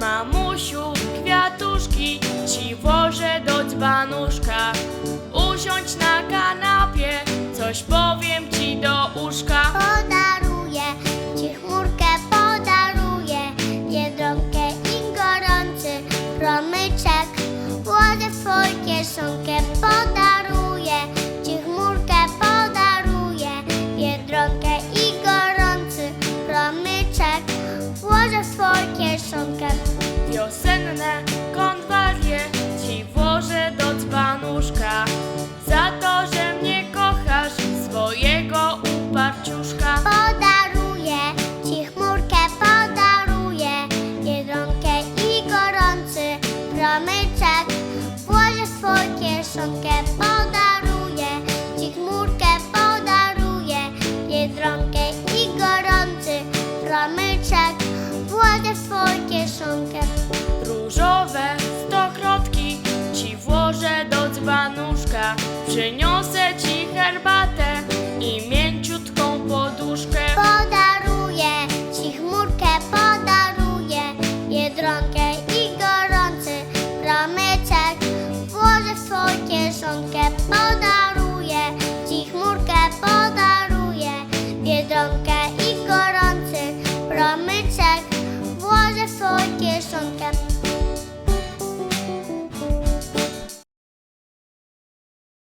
Mamusiu, kwiatuszki ci włożę do dzbanuszka. Usiądź na kanapie, coś powiem Włożę w kieszonkę. Wiosenne konwalie ci włożę do dzbanuszka. Za to, że mnie kochasz, swojego uparciuszka. Podaruję ci chmurkę, podaruję biedronkę i gorący promyczek. Włożę w twoją kieszonkę, podaruję ci chmurkę, podaruję biedronkę i gorący promyczek. Włożę w twoją kieszonkę. Różowe stokrotki ci włożę do dzbanuszka. Przyniosę son cam